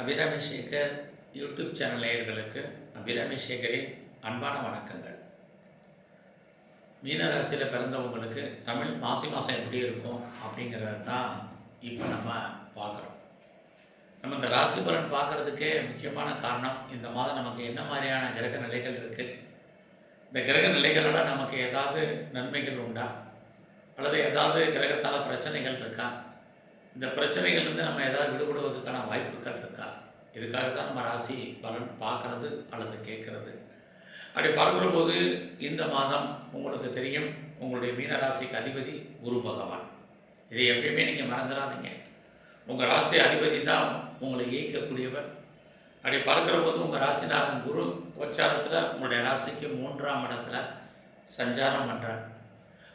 Abirami Sekar YouTube channel நேயர்களுக்கு அபிராமி சேகரின் அன்பான வணக்கங்கள். மீனராசியில் பிறந்தவங்களுக்கு தமிழ் மாசி மாதம் எப்படி இருக்கும் அப்படிங்கிறத தான் இப்போ நம்ம பார்க்குறோம். நம்ம இந்த ராசி பலன் பார்க்குறதுக்கே முக்கியமான காரணம் இந்த மாதம் நமக்கு என்ன மாதிரியான கிரக நிலைகள் இருக்குது இந்த கிரக நிலைகளால் நமக்கு ஏதாவது நன்மைகள் உண்டா? அல்லது ஏதாவது கிரகத்தால் பிரச்சனைகள் இருக்கா? இந்த பிரச்சனைகள்லேருந்து நம்ம ஏதாவது விடுபடுவதற்கான வாய்ப்புகள் இருக்கா? இதுக்காக தான் நம்ம ராசி பலன் பார்க்கறது அல்லது கேட்கறது? அப்படி பார்க்குற போது இந்த மாதம் உங்களுக்கு தெரியும் உங்களுடைய மீன ராசிக்கு அதிபதி குரு பகவான். இதை எப்பயுமே நீங்கள் மறந்துடாதீங்க. உங்கள் ராசி அதிபதி தான் உங்களை இயக்கக்கூடியவர். அப்படி பார்க்குற போது உங்கள் ராசிநாதன் குரு உச்சாரத்தில் உங்களுடைய ராசிக்கு மூன்றாம் இடத்துல சஞ்சாரம் பண்ணுறார்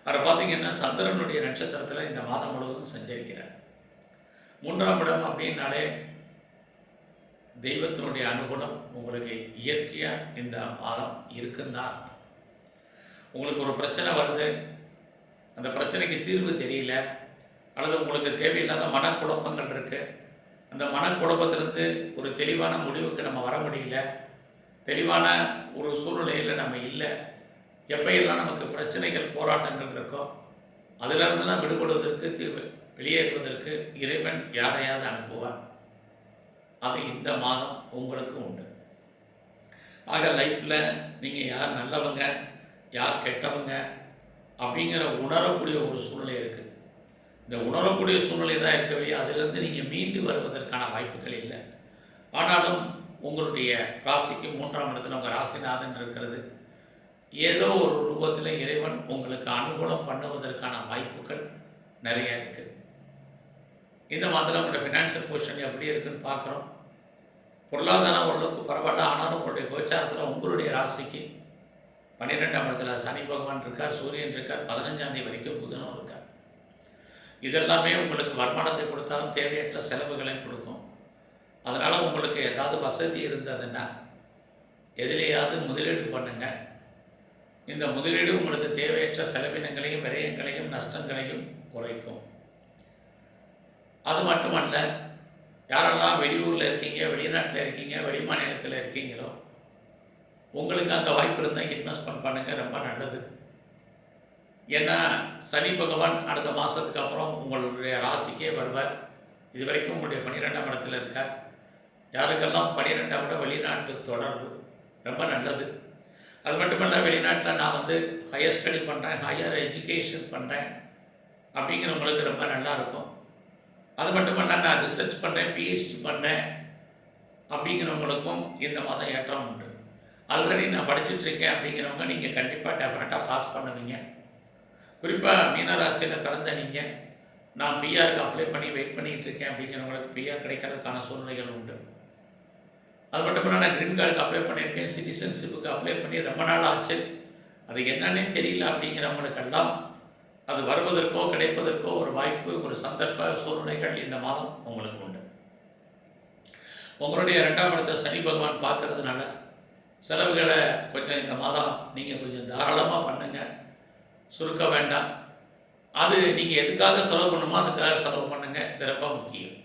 அவர் பார்த்தீங்கன்னா சந்திரனுடைய நட்சத்திரத்தில் இந்த மாதம் முழுவதும் சஞ்சரிக்கிறார். மூன்றாம் இடம் அப்படின்னாலே தெய்வத்தினுடைய அனுகூலம் உங்களுக்கு இயற்கையாக இந்த மாதம் இருக்குந்தான் உங்களுக்கு ஒரு பிரச்சனை வருது அந்த பிரச்சனைக்கு தீர்வு தெரியல அல்லது உங்களுக்கு தேவையில்லாத மனக்குழப்பங்கள் இருக்குது அந்த மனக்குழப்பத்திலிருந்து ஒரு தெளிவான முடிவுக்கு நம்ம வர முடியல தெளிவான ஒரு சூழ்நிலையில் நம்ம இல்லை. எப்பையெல்லாம் நமக்கு பிரச்சனைகள் போராட்டங்கள் இருக்கோ அதிலிருந்துலாம் விடுபடுவதற்கு தீர்வு. வெளியேறுவதற்கு இறைவன் யாரையாவது அனுப்புவார்? அது இந்த மாதம் உங்களுக்கு உண்டு. ஆக லைஃப்பில் நீங்கள் யார் நல்லவங்க யார் கெட்டவங்க அப்படிங்கிற உணரக்கூடிய ஒரு சூழ்நிலை இருக்குது இந்த உணரக்கூடிய சூழ்நிலை தான் இருக்கவே அதிலிருந்து நீங்கள் மீண்டு வருவதற்கான வாய்ப்புகள் இல்லை. ஆனாலும் உங்களுடைய ராசிக்கு மூன்றாம் இடத்துல உங்கள் ராசிநாதன் இருக்கிறது. ஏதோ ஒரு ரூபத்தில் இறைவன் உங்களுக்கு அனுகூலம் பண்ணுவதற்கான வாய்ப்புகள் நிறைய இருக்குது இந்த மாதத்தில் உங்களுடைய ஃபினான்ஷியல் பொசிஷன் எப்படி இருக்குன்னு பார்க்குறோம். பொருளாதாரம் ஓரளவுக்கு பரவாயில்ல. ஆனாலும் உங்களுடைய கோச்சாரத்தில் உங்களுடைய ராசிக்கு பன்னிரெண்டாம் இடத்துல சனி பகவான் இருக்கார் சூரியன் இருக்கார் பதினஞ்சாம் தேதி வரைக்கும் புதனும் இருக்கார். இதெல்லாமே உங்களுக்கு வருமானத்தை கொடுத்தாலும் தேவையற்ற செலவுகளையும் கொடுக்கும். அதனால் உங்களுக்கு ஏதாவது வசதி இருந்ததுன்னா எதிலேயாவது முதலீடு பண்ணுங்கள் இந்த முதலீடு உங்களுக்கு தேவையற்ற செலவினங்களையும் விரயங்களையும் நஷ்டங்களையும் குறைக்கும். அது மட்டுமல்ல யாரெல்லாம் வெளியூரில் இருக்கீங்க வெளிநாட்டில் இருக்கீங்க வெளிமாநிலத்தில் இருக்கீங்களோ உங்களுக்கு அங்கே வாய்ப்பு இருந்தால் இன்வெஸ்ட்மெண்ட் பண்ணுங்கள் ரொம்ப நல்லது. ஏன்னா சனி பகவான் அடுத்த மாதத்துக்கு அப்புறம் உங்களுடைய ராசிக்கே வருவார். இது வரைக்கும் உங்களுடைய பன்னிரெண்டாம் இடத்துல இருக்கார். யாருக்கெல்லாம் பன்னிரெண்டாம் இடம் வெளிநாட்டு தொடர்பு ரொம்ப நல்லது. அது மட்டுமல்ல வெளிநாட்டில் நான் வந்து ஹையர் ஸ்டடி பண்ணுறேன் ஹையர் எஜுகேஷன் பண்ணுறேன் அப்படிங்கிறவங்களுக்கு ரொம்ப நல்லாயிருக்கும் அது மட்டுமல்ல நான் ரிசர்ச் பண்ணுறேன் பிஹெச்டி பண்ணேன் அப்படிங்கிறவங்களுக்கும் இந்த மாதம் ஏற்றம் உண்டு. ஆல்ரெடி நான் படிச்சுட்ருக்கேன் அப்படிங்கிறவங்க நீங்கள் கண்டிப்பாக டெஃபினட்டாக பாஸ் பண்ணுவீங்க. குறிப்பாக மீனராசியில் பிறந்த நீங்கள் நான் பிஆருக்கு அப்ளை பண்ணி வெயிட் பண்ணிகிட்டு இருக்கேன் அப்படிங்கிறவங்களுக்கு பிஆர் கிடைக்கிறதுக்கான சூழ்நிலைகள் உண்டு. அது மட்டும் இல்லாமல் நான் க்ரீன் கார்டுக்கு அப்ளை பண்ணியிருக்கேன் சிட்டிசன்ஷிப்புக்கு அப்ளை பண்ணி ரொம்ப நாள் ஆச்சு. அது என்னன்னே தெரியல அப்படிங்கிறவங்களுக்கெல்லாம் அது வருவதற்கோ கிடைப்பதற்கோ ஒரு வாய்ப்பு ஒரு சந்தர்ப்ப சூழ்நிலைகள் இந்த மாதம் உங்களுக்கு உண்டு. உங்களுடைய ரெண்டாம் இடத்தை சனி பகவான் பார்க்கறதுனால செலவுகளை கொஞ்சம் இந்த மாதம் நீங்கள் கொஞ்சம் தாராளமாக பண்ணுங்கள் சுருக்க வேண்டாம். அது நீங்கள் எதுக்காக செலவு பண்ணுமோ அதுக்காக செலவு பண்ணுங்கள் ரொம்ப முக்கியம்.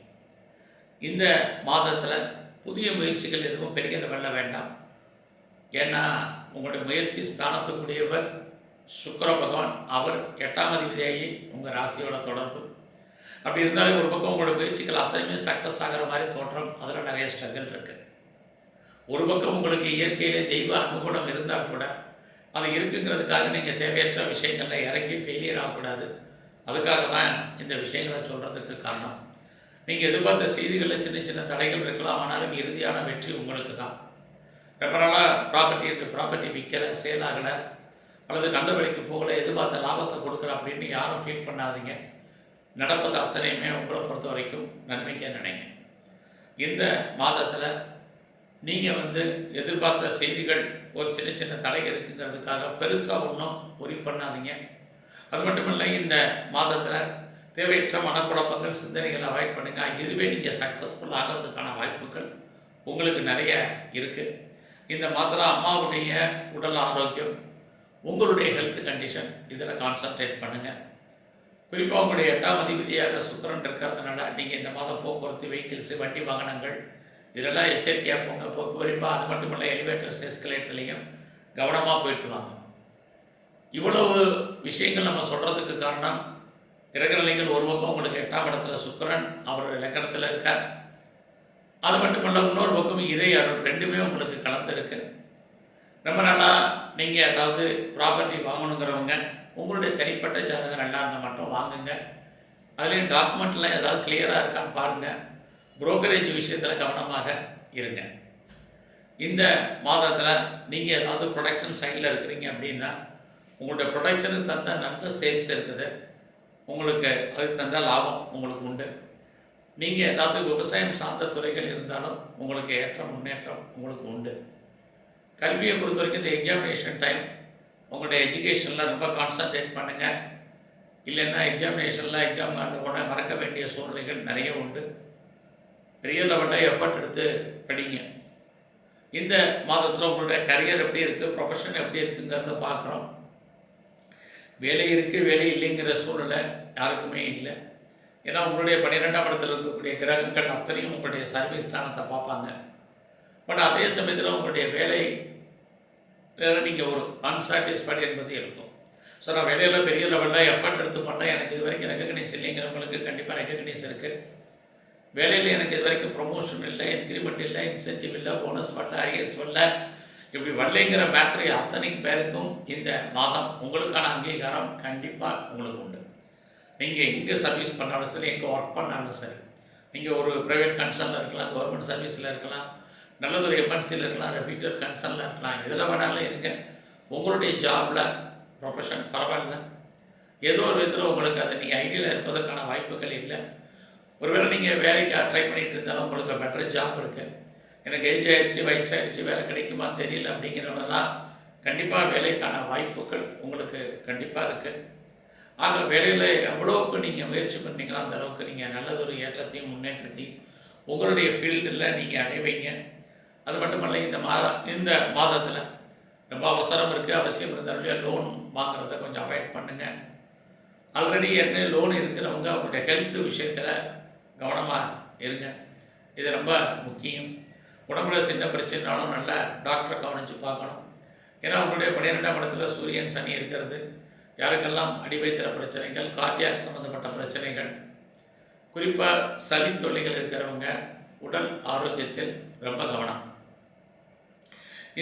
இந்த மாதத்தில் புதிய முயற்சிகள் எதுவும் பெரிய வெல்ல வேண்டாம். ஏன்னா உங்களுடைய முயற்சி ஸ்தானத்துக்குரியவர் சுக்கர பகவான். அவர் எட்டாம் அதிபதியாகி உங்கள் ராசியோட தொடர்பு. அப்படி இருந்தாலும் ஒரு பக்கம் உங்களோட முயற்சிகள் அத்தனையுமே சக்ஸஸ் ஆகிற மாதிரி தோற்றம். அதில் நிறைய ஸ்ட்ரகிள் இருக்குது ஒரு பக்கம் உங்களுக்கு இயற்கையிலே தெய்வ அனுகூலம் இருந்தால் கூட அது இருக்குங்கிறதுக்காக நீங்கள் தேவையற்ற விஷயங்களில் இறங்கி ஃபெயிலியர் ஆகக்கூடாது. அதுக்காக தான் இந்த விஷயங்களை சொல்கிறதுக்கு காரணம். நீங்கள் எதிர்பார்த்த செய்திகளில் சின்ன சின்ன தடைகள் இருக்கலாம் ஆனாலும் இறுதியான வெற்றி உங்களுக்கு தான் ரொம்ப நாளாக ப்ராப்பர்ட்டி இருக்குது ப்ராப்பர்ட்டி விற்கலை சேல் ஆகலை அல்லது நல்ல வழிக்கு போகலை எதிர்பார்த்த லாபத்தை கொடுக்குற அப்படின்னு யாரும் ஃபீல் பண்ணாதீங்க. நடப்பது அத்தனையுமே உங்களை பொறுத்த வரைக்கும் நன்மைக்கே நினைங்க இந்த மாதத்தில் நீங்கள் வந்து எதிர்பார்த்த செய்திகள் ஒரு சின்ன சின்ன தடை இருக்குங்கிறதுக்காக பெருசாக ஒன்றும் ஒரி பண்ணாதீங்க. அது மட்டும் இல்லை இந்த மாதத்தில் தேவையற்ற மனக்குழப்பங்கள் சிந்தனைகளை அவாய்ட் பண்ணுங்கள் இதுவே நீங்கள் சக்ஸஸ்ஃபுல் ஆகிறதுக்கான வாய்ப்புகள் உங்களுக்கு நிறைய இருக்குது இந்த மாதத்தில் அம்மாவுடைய உடல் ஆரோக்கியம் உங்களுடைய ஹெல்த் கண்டிஷன் இதில் கான்சன்ட்ரேட் பண்ணுங்கள் குறிப்பாக உங்களுடைய எட்டாம் அதிபதியாக சுக்கரன் இருக்கிறதுனால நீங்கள் இந்த மாதம் போக்குவரத்து வெஹிக்கிள்ஸு வண்டி வாகனங்கள் இதெல்லாம் எச்சரிக்கையாக போங்க. போக்குவரப்பாக அது மட்டும் இல்லை எலிவேட்டர்ஸ் எஸ்கலேட்டர்லேயும் கவனமாக போயிட்டு வாங்க. இவ்வளவு விஷயங்கள் நம்ம சொல்கிறதுக்கு காரணம் கிரகநிலைகள் ஒரு பக்கம் உங்களுக்கு எட்டாம் இடத்துல சுக்கரன் அவருடைய லக்கணத்தில் இருக்கார். அது மட்டுமல்ல இன்னொரு பக்கம் இறை அருள் ரெண்டுமே உங்களுக்கு கலந்துருக்கு. ரொம்ப நாளாக நீங்கள் ஏதாவது ப்ராப்பர்ட்டி வாங்கணுங்கிறவங்க உங்களுடைய தனிப்பட்ட ஜாதகம் நல்லா இருந்தால் மட்டும் வாங்குங்க. அதுலேயும் டாக்குமெண்ட்லாம் ஏதாவது கிளியராக இருக்கான்னு பாருங்கள் புரோக்கரேஜ் விஷயத்தில் கவனமாக இருங்க. இந்த மாதத்தில் நீங்கள் ஏதாவது ப்ரொடக்ஷன் சைடில் இருக்கிறீங்க அப்படின்னா உங்களுடைய ப்ரொடக்ஷனுக்கு தந்த நல்ல சேல்ஸ் இருக்குது. உங்களுக்கு அது தந்தால் லாபம் உங்களுக்கு உண்டு. நீங்கள் ஏதாவது விவசாயம் சார்ந்த துறைகள் இருந்தாலும் உங்களுக்கு ஏற்ற முன்னேற்றம் உங்களுக்கு உண்டு. கல்வியை பொறுத்த வரைக்கும் இந்த எக்ஸாமினேஷன் டைம் உங்களுடைய எஜுகேஷனில் ரொம்ப கான்சன்ட்ரேட் பண்ணுங்கள் இல்லைன்னா எக்ஸாமினேஷனில் எக்ஸாம் அந்த உடனே மறக்க வேண்டிய சூழ்நிலைகள் நிறைய உண்டு. பெரிய லெவலில் எஃபர்ட் எடுத்து படிங்க. இந்த மாதத்தில் உங்களுடைய கரியர் எப்படி இருக்குது ப்ரொஃபஷன் எப்படி இருக்குங்கிறத பார்க்குறோம். வேலை இருக்குது வேலை இல்லைங்கிற சூழ்நிலை யாருக்குமே இல்லை. ஏன்னா உங்களுடைய பன்னிரெண்டாம் இடத்துல இருக்கக்கூடிய கிரகங்கள் அத்தனையும் உங்களுடைய சர்வீஸ் ஸ்தானத்தை பார்ப்பாங்க. பட் அதே சமயத்தில் உங்களுடைய வேலை நீங்கள் ஒரு அன்சாட்டிஸ்ஃபைடு என்பது இருக்கும். ஸோ நான் வேலையில் பெரிய லெவலில் எஃபர்ட் எடுத்து பண்ணால் எனக்கு இது வரைக்கும் ரெக்கக்னைஸ் இல்லைங்கிறவங்களுக்கு கண்டிப்பாக ரெக்கக்னைஸ் இருக்குது வேலையில் எனக்கு இது வரைக்கும் ப்ரொமோஷன் இல்லை இன்க்ரிமெண்ட் இல்லை இன்சென்டிவ் இல்லை போனஸ் வரல ஐஎஸ் வரல இப்படி வரலைங்கிற பேட்டரி அத்தனை பேருக்கும் இந்த மாதம் உங்களுக்கான அங்கீகாரம் கண்டிப்பாக உங்களுக்கு உண்டு. நீங்கள் எங்கே சர்வீஸ் பண்ணாலும் சரி எங்கே ஒர்க் பண்ணாலும் சரி நீங்கள் ஒரு ப்ரைவேட் கன்சர்னில் இருக்கலாம் கவர்மெண்ட் சர்வீஸில் இருக்கலாம் நல்லதொரு எம்என்சியில் இருக்கலாம் ரெப்யூட்டர் கன்சர்னில் இருக்கலாம் எதில் வேணாலும் இருங்க. உங்களுடைய ஜாபில் ப்ரொஃபஷன் பரவாயில்ல. ஏதோ ஒரு விதத்தில் உங்களுக்கு அதை நீங்கள் ஐடியில் இருப்பதற்கான வாய்ப்புகள் இல்லை. ஒருவேளை நீங்கள் வேலைக்கு ட்ரை பண்ணிகிட்டு இருந்தாலும் உங்களுக்கு பெட்டர் ஜாப் இருக்குது எனக்கு ஏஜ் ஆயிடுச்சு வயசாகிடுச்சு வேலை கிடைக்குமா தெரியல அப்படிங்கிறவங்கலாம் கண்டிப்பாக வேலைக்கான வாய்ப்புகள் உங்களுக்கு கண்டிப்பாக இருக்குது ஆக வேலையில் எவ்வளோவுக்கு நீங்கள் முயற்சி பண்ணீங்களோ அந்த அளவுக்கு நீங்கள் நல்லதொரு ஏற்றத்தையும் முன்னேற்றத்தையும் உங்களுடைய ஃபீல்டில் நீங்கள் அடைவீங்க அது மட்டுமல்ல இந்த மாத இந்த மாதத்தில் ரொம்ப அவசரம் இருக்குது அவசியம் இருந்தாலும் லோன் வாங்குறத கொஞ்சம் அவாய்ட் பண்ணுங்கள் ஆல்ரெடி என்ன லோன் இருக்கிறவங்க அவங்களுடைய ஹெல்த் விஷயத்தில் கவனமாக இருங்க. இது ரொம்ப முக்கியம். உடம்புல சின்ன பிரச்சனைனாலும் நல்லா டாக்டரை கவனித்து பார்க்கணும். ஏன்னா உங்களுடைய பன்னிரெண்டாம் இடத்துல சூரியன் சனி இருக்கிறது. யாருக்கெல்லாம் அடிவயிற்றுல பிரச்சனைகள் கார்டியாக் சம்மந்தப்பட்ட பிரச்சனைகள் குறிப்பாக சளி தொல்லைகள் இருக்கிறவங்க உடல் ஆரோக்கியத்தில் ரொம்ப கவனம்.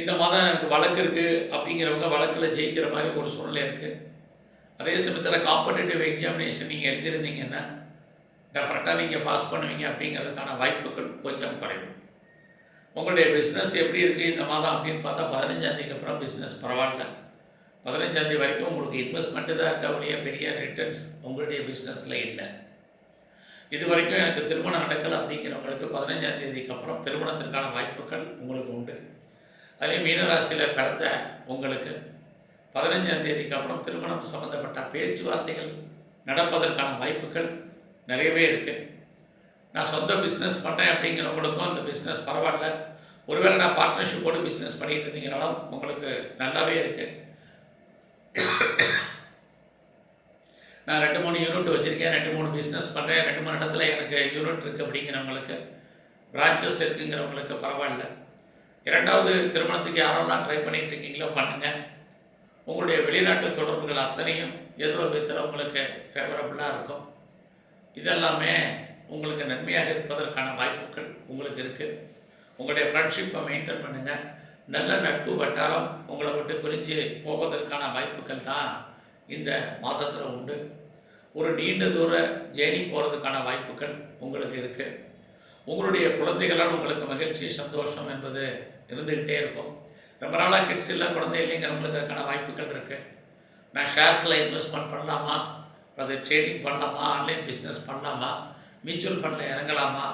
இந்த மாதம் எனக்கு வழக்கு இருக்குது அப்படிங்கிறவங்க வழக்கில் ஜெயிக்கிற மாதிரி ஒரு சூழ்நிலை இருக்குது அதே சமயத்தில் காம்படேட்டிவ் எக்ஸாமினேஷன் நீங்கள் எழுதியிருந்தீங்கன்னா டெஃபரெண்ட்டாக நீங்கள் பாஸ் பண்ணுவீங்க அப்படிங்கிறதுக்கான வாய்ப்புகள் கொஞ்சம் குறையும் உங்களுடைய பிஸ்னஸ் எப்படி இருக்குது இந்த மாதம் அப்படின்னு பார்த்தா பதினஞ்சாந்தேதிக்கு அப்புறம் பிஸ்னஸ் பரவாயில்ல. பதினஞ்சாந்தேதி வரைக்கும் உங்களுக்கு இன்வெஸ்ட்மெண்ட்டு தான் இருக்க ஒழிய பெரிய ரிட்டர்ன்ஸ் உங்களுடைய பிஸ்னஸில் இல்லை. இது வரைக்கும் எனக்கு திருமணம் நடக்கலை அப்படிங்கிறவங்களுக்கு பதினஞ்சாம் தேதிக்கு அப்புறம் திருமணத்திற்கான வாய்ப்புகள் உங்களுக்கு உண்டு. அதே மீனராசியில் பிறந்த உங்களுக்கு பதினஞ்சாம் தேதிக்கு அப்புறம் திருமணம் சம்மந்தப்பட்ட பேச்சுவார்த்தைகள் நடப்பதற்கான வாய்ப்புகள் நிறையவே இருக்குது நான் சொந்த பிஸ்னஸ் பண்ணுறேன் அப்படிங்கிறவங்களுக்கும் அந்த பிஸ்னஸ் பரவாயில்ல. ஒருவேளை நான் பார்ட்னர்ஷிப்போடு பிஸ்னஸ் பண்ணிகிட்டு இருந்தீங்கனாலும் உங்களுக்கு நல்லாவே இருக்குது நான் ரெண்டு மூணு யூனிட் வச்சுருக்கேன் ரெண்டு மூணு பிஸ்னஸ் பண்ணுறேன் ரெண்டு மூணு இடத்துல எனக்கு யூனிட் இருக்குது அப்படிங்கிறவங்களுக்கு பிரான்ச்சஸ் இருக்குங்கிறவங்களுக்கு பரவாயில்ல. இரண்டாவது திருமணத்துக்கு யாரெல்லாம் ட்ரை பண்ணிகிட்டு இருக்கீங்களோ பண்ணுங்கள் உங்களுடைய வெளிநாட்டு தொடர்புகள் அத்தனையும் ஏதோ ஒரு விதத்தில் உங்களுக்கு ஃபேவரபுளாக இருக்கும். இதெல்லாமே உங்களுக்கு நன்மையாக இருப்பதற்கான வாய்ப்புகள் உங்களுக்கு இருக்குது உங்களுடைய ஃப்ரெண்ட்ஷிப்பை மெயின்டைன் பண்ணுங்கள் நல்ல நட்பு வட்டாரம் உங்களை விட்டு பிரிஞ்சு போவதற்கான வாய்ப்புகள் தான் இந்த மாதத்தில் உண்டு. ஒரு நீண்ட தூர ஜேர்னி போகிறதுக்கான வாய்ப்புகள் உங்களுக்கு இருக்குது உங்களுடைய குழந்தைகளால் உங்களுக்கு மகிழ்ச்சி சந்தோஷம் என்பது இருந்துக்கிட்டே இருக்கும். ரொம்ப நாளாக கிட்ஸ் இல்லை குழந்தை இல்லைங்கிறவங்களுக்கு அதுக்கான வாய்ப்புகள் இருக்குது நான் ஷேர்ஸில் இன்வெஸ்ட்மெண்ட் பண்ணலாமா? அது ட்ரேடிங் பண்ணலாமா? ஆன்லைன் பிஸ்னஸ் பண்ணலாமா? மியூச்சுவல் ஃபண்டில் இறங்கலாமா?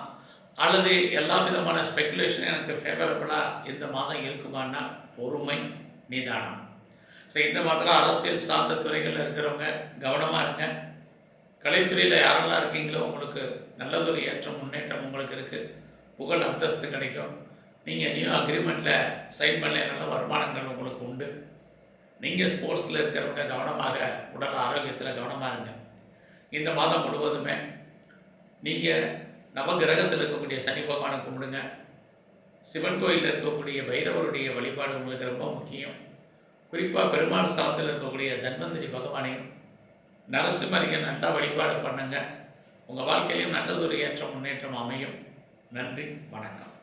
அல்லது எல்லா விதமான ஸ்பெக்குலேஷன் எனக்கு ஃபேவரபுளாக இந்த மாதம் இருக்குமான்னா பொறுமை நிதானம். ஸோ இந்த மாதத்தில் அரசியல் சார்ந்த துறைகளில் இருக்கிறவங்க கவனமாக இருங்க. கலைத்துறையில் யாரெல்லாம் இருக்கீங்களோ உங்களுக்கு நல்லதொரு ஏற்றம் முன்னேற்றம் உங்களுக்கு இருக்குது புகழ் அந்தஸ்து கிடைக்கும். நீங்கள் நியூ அக்ரிமெண்ட்டில் சைன் பண்ண நல்ல வருமானங்கள் உங்களுக்கு உண்டு. நீங்கள் ஸ்போர்ட்ஸில் இருக்கிறவங்க கவனமாக உடல் ஆரோக்கியத்தில் கவனமாக இருங்க. இந்த மாதம் முழுவதுமே நீங்கள் நவகிரகத்தில் இருக்கக்கூடிய சனி பகவானை கும்பிடுங்க. சிவன் கோயிலில் இருக்கக்கூடிய பைரவருடைய வழிபாடு உங்களுக்கு ரொம்ப முக்கியம். குறிப்பாக பெருமாள் ஸ்தலத்தில் இருக்கக்கூடிய தன்வந்திரி பகவானையும் நரசிம்மரையும் நல்லா வழிபாடு பண்ணுங்க. உங்கள் வாழ்க்கையிலையும் நல்லதொரு ஏற்றம் முன்னேற்றம் அமையும். நன்றி வணக்கம்.